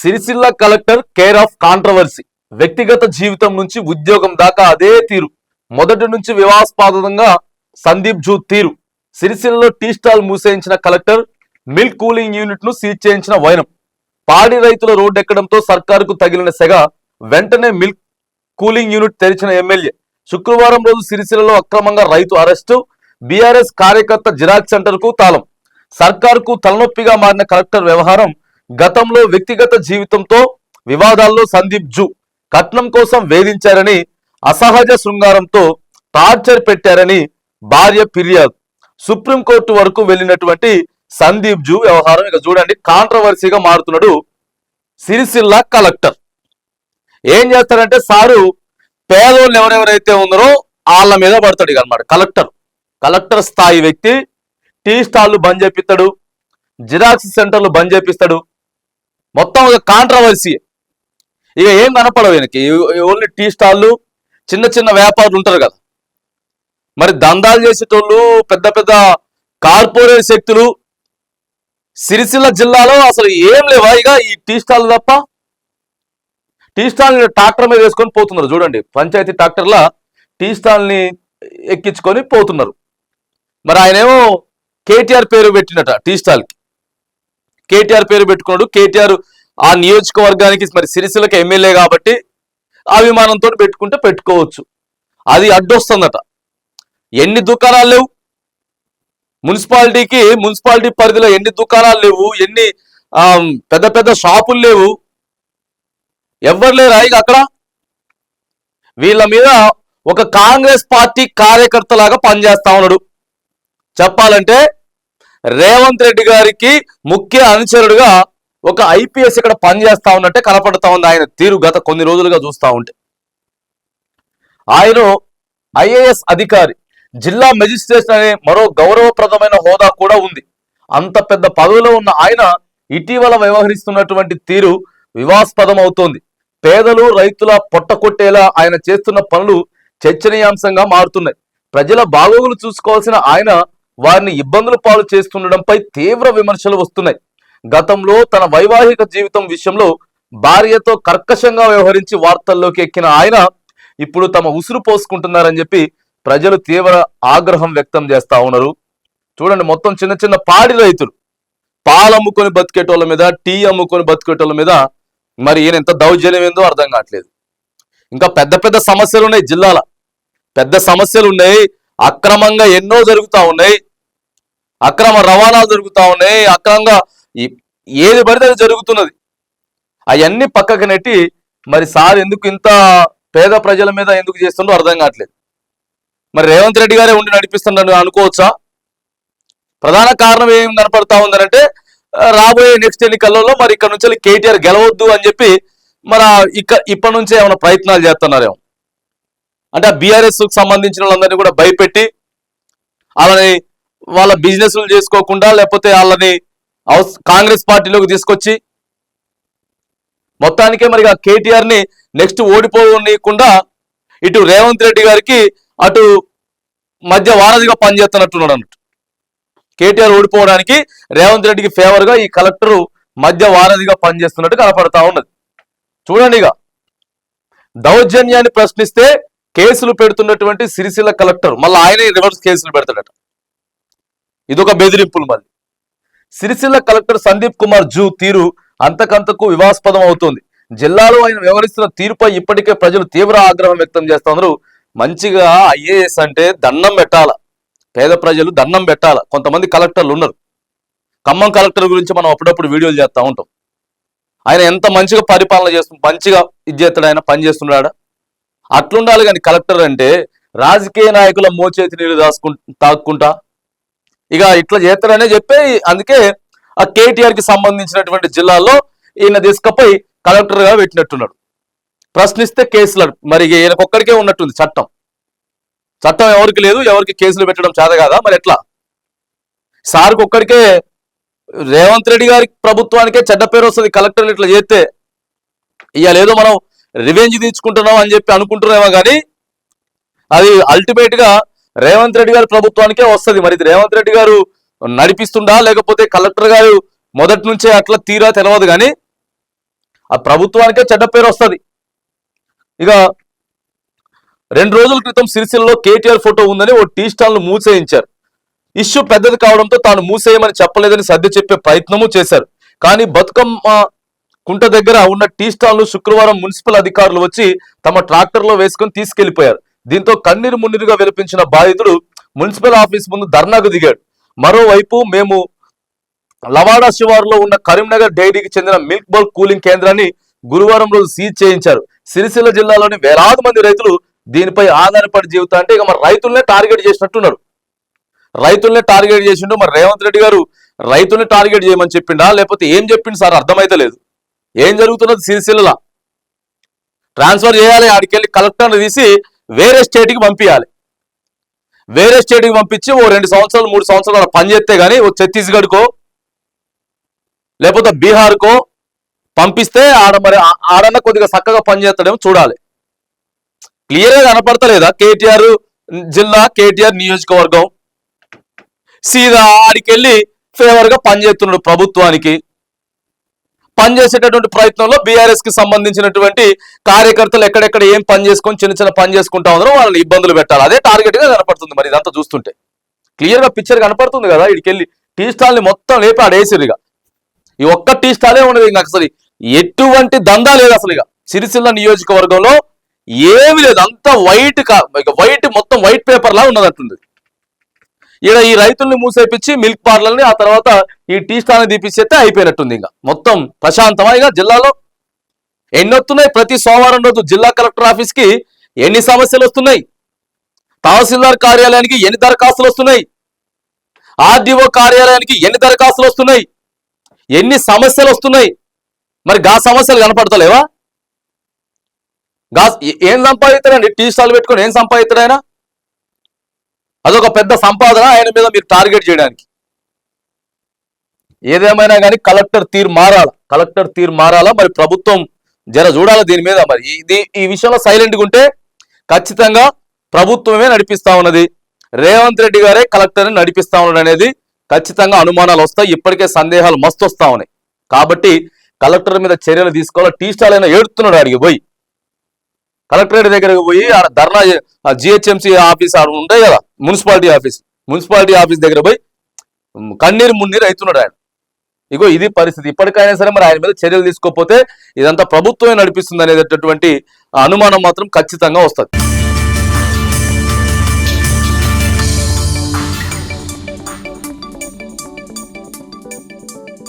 Sircilla collector care of controversy వ్యక్తిగత జీవితం నుంచి ఉద్యోగం దాకా అదే తీరు. మొదటి నుంచి వివాస్పాదంగా సందీప్ జూ తీరు. సిరిసిల్లలో టీ స్టాల్ మూసేయించిన కలెక్టర్ మిల్క్ కూలింగ్ యూనిట్ను సీజ్ చేయించిన వైనం. పాడి రైతుల రోడ్డు ఎక్కడంతో సర్కారుకు తగిలిన సెగ వెంటనే మిల్క్ కూలింగ్ యూనిట్ తెరిచిన ఎమ్మెల్యే. శుక్రవారం రోజు సిరిసిల్లలో అక్రమంగా రైతు అరెస్టు బీఆర్ఎస్ కార్యకర్త జిరాక్స్ సెంటర్కు తాళం. సర్కారుకు తలనొప్పిగా మారిన కలెక్టర్ వ్యవహారం గతంలో వ్యక్తిగత జీవితంతో వివాదాల్లో సందీప్ జూ కట్నం కోసం వేధించారని అసహజ శృంగారంతో టార్చర్ పెట్టారని భార్య ఫిర్యాదు. సుప్రీంకోర్టు వరకు వెళ్ళినటువంటి సందీప్ జూ వ్యవహారం ఇక చూడండి కాంట్రవర్సీగా మారుతున్నాడు సిరిసిల్ల కలెక్టర్. ఏం చేస్తారంటే సారు పేదోళ్ళు ఎవరెవరైతే ఉన్నారో వాళ్ళ మీద పడతాడు ఇక అనమాట కలెక్టర్. కలెక్టర్ స్థాయి వ్యక్తి టీ స్టాల్లు బంద్ చేపిస్తాడు జిరాక్స్ సెంటర్లు బంద్ చేపిస్తాడు మొత్తం ఒక కాంట్రవర్సీ ఇక ఏం కనపడవు ఈయనకి. ఓన్లీ టీ స్టాల్లు చిన్న చిన్న వ్యాపారులు ఉంటారు కదా. మరి దందాలు చేసేటోళ్ళు పెద్ద పెద్ద కార్పొరేట్ శక్తులు సిరిసిల్ల జిల్లాలో అసలు ఏం లేవా ఇక ఈ టీ స్టాల్ తప్ప? టీ స్టాల్ ట్రాక్టర్ మీద వేసుకొని పోతున్నారు. చూడండి పంచాయతీ ట్రాక్టర్ల టీ స్టాల్ని ఎక్కించుకొని పోతున్నారు. మరి ఆయనేమో కేటీఆర్ పేరు పెట్టినట టీ స్టాల్కి. కేటీఆర్ పేరు పెట్టుకున్నాడు. కేటీఆర్ ఆ నియోజకవర్గానికి మరి సిరిసిల్లకి ఎమ్మెల్యే కాబట్టి అభిమానంతో పెట్టుకుంటే పెట్టుకోవచ్చు. అది అడ్డొస్తుందట. ఎన్ని దుకాణాలు లేవు? మున్సిపాలిటీకి మున్సిపాలిటీ పరిధిలో ఎన్ని దుకాణాలు లేవు? ఎన్ని పెద్ద పెద్ద షాపులు లేవు? ఎవ్వరు లేరా ఇక అక్కడ? వీళ్ళ మీద ఒక కాంగ్రెస్ పార్టీ కార్యకర్త లాగా పనిచేస్తా ఉన్నాడు. చెప్పాలంటే రేవంత్ రెడ్డి గారికి ముఖ్య అనుచరుడుగా ఒక ఐపీఎస్ ఇక్కడ పనిచేస్తా ఉన్నట్టే కనపడతా ఉంది. ఆయన తీరు గత కొన్ని రోజులుగా చూస్తా ఉంటే. ఆయన ఐఏఎస్ అధికారి జిల్లా మెజిస్ట్రేషన్ అనే మరో గౌరవప్రదమైన హోదా కూడా ఉంది. అంత పెద్ద పదవిలో ఉన్న ఆయన ఇటీవల వ్యవహరిస్తున్నటువంటి తీరు వివాస్పదం అవుతోంది పేదలు రైతుల పొట్ట కొట్టేలా ఆయన చేస్తున్న పనులు చర్చనీయాంశంగా మారుతున్నాయి. ప్రజల బాగోగులు చూసుకోవాల్సిన ఆయన వారిని ఇబ్బందుల పాలు చేస్తుండడంపై తీవ్ర విమర్శలు వస్తున్నాయి. గతంలో తన వైవాహిక జీవితం విషయంలో భార్యతో కర్కశంగా వ్యవహరించి వార్తల్లోకి ఎక్కిన ఆయన ఇప్పుడు తమ ఉసురు పోసుకుంటున్నారని చెప్పి ప్రజలు తీవ్ర ఆగ్రహం వ్యక్తం చేస్తా ఉన్నారు. చూడండి మొత్తం చిన్న చిన్న పాడి రైతులు. పాలు అమ్ముకొని బతికేటోళ్ళ మీద టీ అమ్ముకొని బతికేటోళ్ళ మీద మరి ఈయన ఎంత దౌర్జన్యం ఏందో అర్థం కావట్లేదు. ఇంకా పెద్ద పెద్ద సమస్యలు ఉన్నాయి జిల్లాల. పెద్ద సమస్యలు ఉన్నాయి అక్రమంగా ఎన్నో జరుగుతూ ఉన్నాయి. అక్రమ రవాణాలు జరుగుతూ ఉన్నాయి. అక్రమంగా ఏది పడితే అది జరుగుతున్నది. అవన్నీ పక్కకు నెట్టి మరి సార్ ఎందుకు ఇంత పేద ప్రజల మీద ఎందుకు చేస్తుండో అర్థం కావట్లేదు. మరి రేవంత్ రెడ్డి గారే ఉండి నడిపిస్తున్నాడు అనుకోవచ్చా? ప్రధాన కారణం ఏం కనపడతా ఉందనంటే రాబోయే నెక్స్ట్ ఎన్నికలలో మరి ఇక్కడ నుంచి కేటీఆర్ గెలవద్దు అని చెప్పి మరి ఇక్కడ ఇక్క ఇప్పటి నుంచే ఏమైనా ప్రయత్నాలు చేస్తున్నారేమో. అంటే ఆ బీఆర్ఎస్ సంబంధించిన వాళ్ళందరినీ కూడా భయపెట్టి అలానే వాళ్ళ బిజినెస్లు చేసుకోకుండా లేకపోతే వాళ్ళని కాంగ్రెస్ పార్టీలోకి తీసుకొచ్చి మొత్తానికే మరి కేటీఆర్ని నెక్స్ట్ ఓడిపోనీయకుండా ఇటు రేవంత్ రెడ్డి గారికి అటు మధ్య వారధిగా పనిచేస్తున్నట్టున్నాడు అన్నట్టు. కేటీఆర్ ఓడిపోవడానికి రేవంత్ రెడ్డికి ఫేవర్గా ఈ కలెక్టర్ మధ్య వారధిగా పనిచేస్తున్నట్టు కనపడతా ఉన్నది. చూడండి ఇక. దౌర్జన్యాన్ని ప్రశ్నిస్తే కేసులు పెడుతున్నటువంటి సిరిసిల్ల కలెక్టర్ మళ్ళీ ఆయనే రివర్స్ కేసులు పెడతాడట. ఇదొక బెదిరింపులు మళ్ళీ సిరిసిల్ల కలెక్టర్ సందీప్ కుమార్ జూ తీరు అంతకంతకు వివాస్పదం అవుతోంది. జిల్లాలో ఆయన వ్యవహరిస్తున్న తీరుపై ఇప్పటికే ప్రజలు తీవ్ర ఆగ్రహం వ్యక్తం చేస్తున్నారు. మంచిగా ఐఏఎస్ అంటే దండం పెట్టాల? పేద ప్రజలు దండం పెట్టాల? కొంతమంది కలెక్టర్లు ఉన్నారు. ఖమ్మం కలెక్టర్ గురించి మనం అప్పుడప్పుడు వీడియోలు చేస్తూ ఉంటాం. ఆయన ఎంత మంచిగా పరిపాలన చేస్తు మంచిగా ఇది చేస్తాడు ఆయన పనిచేస్తున్నాడా? అట్లుండాలి కానీ కలెక్టర్ అంటే రాజకీయ నాయకుల మోచేతి నీళ్ళు దాచుకు తాక్కుంటా? ఇక ఇట్లా చేస్తారనే చెప్పి అందుకే ఆ కేటీఆర్కి సంబంధించినటువంటి జిల్లాల్లో ఈయన తీసుకపోయి కలెక్టర్గా పెట్టినట్టున్నాడు. ప్రశ్నిస్తే కేసులు మరి ఈయనకొక్కడికే ఉన్నట్టుంది చట్టం. చట్టం ఎవరికి లేదు ఎవరికి కేసులు పెట్టడం చేత కాదా మరి ఎట్లా? సార్కి ఒక్కడికే రేవంత్ రెడ్డి గారి ప్రభుత్వానికే చెడ్డ పేరు వస్తుంది కలెక్టర్లు ఇట్లా చేస్తే. ఇవాళ మనం రివెంజ్ తీర్చుకుంటున్నాం అని చెప్పి అనుకుంటున్నామో కానీ అది అల్టిమేట్గా రేవంత్ రెడ్డి గారి ప్రభుత్వానికే వస్తుంది. మరి రేవంత్ రెడ్డి గారు నడిపిస్తుండా? లేకపోతే కలెక్టర్ గారు మొదటి నుంచే అట్లా తీరా తెలవదు కానీ ఆ ప్రభుత్వానికే చెడ్డ పేరు వస్తుంది. ఇక రెండు రోజుల క్రితం సిరిసిల్లలో కేటీఆర్ ఫోటో ఉందని ఓ టీ స్టాల్ను మూసేయించారు. ఇష్యూ పెద్దది కావడంతో తాను మూసేయమని చెప్పలేదని సర్ది చెప్పే ప్రయత్నము చేశారు. కానీ బతుకమ్మ కుంట దగ్గర ఉన్న టీ స్టాల్ను శుక్రవారం మున్సిపల్ అధికారులు వచ్చి తమ ట్రాక్టర్లో వేసుకొని వేసుకుని తీసుకెళ్ళిపోయారు. దీంతో కన్నీరు మున్నీరుగా విలపించిన బాధితుడు మున్సిపల్ ఆఫీస్ ముందు ధర్నాకు దిగాడు. మరోవైపు మేము లవాడా శివారులో ఉన్న కరీంనగర్ డైరీకి చెందిన మిల్క్ బల్ కూలింగ్ కేంద్రాన్ని గురువారం రోజు సీజ్ చేయించారు. సిరిసిల్ల జిల్లాలోని వేలాది మంది రైతులు దీనిపై ఆధారపడి జీవితం అంటే ఇక మరి రైతులనే టార్గెట్ చేసినట్టున్నారు. రైతుల్నే టార్గెట్ చేసిండు మరి రేవంత్ రెడ్డి గారు రైతుల్ని టార్గెట్ చేయమని చెప్పిండా? లేకపోతే ఏం చెప్పిండు సార్? అర్థమైతే లేదు. ఏం జరుగుతున్నది సిరిసిల్లలా? ట్రాన్స్ఫర్ చేయాలి ఆడికెళ్ళి కలెక్టర్ని తీసి వేరే స్టేట్కి పంపించాలి వేరే స్టేట్కి పంపించి ఓ రెండు సంవత్సరాలు మూడు సంవత్సరాలు అలా పనిచేస్తే కానీ ఓ ఛత్తీస్గఢ్కో లేకపోతే బీహార్కో పంపిస్తే ఆడ మరి ఆడన్న కొద్దిగా చక్కగా పనిచేస్తాడేమో చూడాలి. క్లియర్గా కనపడతలేదా? కేటీఆర్ జిల్లా కేటీఆర్ నియోజకవర్గం. సీదా ఆడికెళ్ళి ఫేవర్గా పనిచేస్తున్నాడు ప్రభుత్వానికి. పనిచేసేటటువంటి ప్రయత్నంలో బీఆర్ఎస్కి సంబంధించినటువంటి కార్యకర్తలు ఎక్కడెక్కడ ఏం పని చేసుకొని చిన్న చిన్న పని చేసుకుంటా ఉన్నారో వాళ్ళని ఇబ్బందులు పెట్టాలి. అదే టార్గెట్గా కనపడుతుంది మరి ఇదంతా చూస్తుంటే. క్లియర్గా పిక్చర్ కనపడుతుంది కదా ఇక్కడికి టీ స్టాల్ని మొత్తం లేపి ఆడేసిరు ఇక. ఈ ఒక్క టీ స్టాలే ఉండదు ఇంకా అసలు. ఎటువంటి దందా లేదు అసలు ఇక. సిరిసిల్ల నియోజకవర్గంలో ఏమి లేదు. అంతా వైట్ కా వైట్ మొత్తం వైట్ పేపర్ లా ఉన్నదంటుంది. ఈడ ఈ రైతుల్ని మూసేపించి మిల్క్ పార్లర్ని ఆ తర్వాత ఈ టీ స్టాల్ని తీపిచ్చేస్తే అయిపోయినట్టుంది ఇంకా. మొత్తం ప్రశాంతమా ఇక జిల్లాలో? ఎన్ని వస్తున్నాయి ప్రతి సోమవారం రోజు జిల్లా కలెక్టర్ ఆఫీస్కి ఎన్ని సమస్యలు వస్తున్నాయి? తహసీల్దార్ కార్యాలయానికి ఎన్ని దరఖాస్తులు వస్తున్నాయి? ఆర్డీఓ కార్యాలయానికి ఎన్ని దరఖాస్తులు వస్తున్నాయి? ఎన్ని సమస్యలు వస్తున్నాయి? మరి గా సమస్యలు కనపడతలేవా? గా ఏం సంపాదిస్తాడండి టీ స్టాల్ పెట్టుకొని ఏం సంపాదిస్తాడు ఆయన అదొక పెద్ద సంపాదన ఆయన మీద మీరు టార్గెట్ చేయడానికి. ఏదేమైనా కానీ కలెక్టర్ తీరు మారాల కలెక్టర్ తీరు మారాలా మరి ప్రభుత్వం జర చూడాలి దీని మీద మరి. ఇది ఈ విషయంలో సైలెంట్గా ఉంటే ఖచ్చితంగా ప్రభుత్వమే నడిపిస్తా ఉన్నది. రేవంత్ రెడ్డి గారే కలెక్టర్ని నడిపిస్తా ఉన్నాడు అనేది ఖచ్చితంగా అనుమానాలు వస్తాయి. ఇప్పటికే సందేహాలు మస్తు వస్తా ఉన్నాయి. కాబట్టి కలెక్టర్ మీద చర్యలు తీసుకోవాలి? టీ స్టాల్ అయినా ఏడుతున్నాడు అడిగి పోయి. కలెక్టరేట్ దగ్గరకు పోయి ఆడ ధర్నా జిహెచ్ఎంసీ ఆఫీస్ ఆడ ఉంటాయి కదా మున్సిపాలిటీ ఆఫీస్. మున్సిపాలిటీ ఆఫీస్ దగ్గర పోయి కన్నీరు మున్నీరు అవుతున్నాడు ఆయన. ఇగో ఇది పరిస్థితి. ఇప్పటికైనా సరే మరి ఆయన మీద చర్యలు తీసుకోకపోతే ఇదంతా ప్రభుత్వమే నడిపిస్తుంది అనేటటువంటి అనుమానం మాత్రం ఖచ్చితంగా వస్తుంది.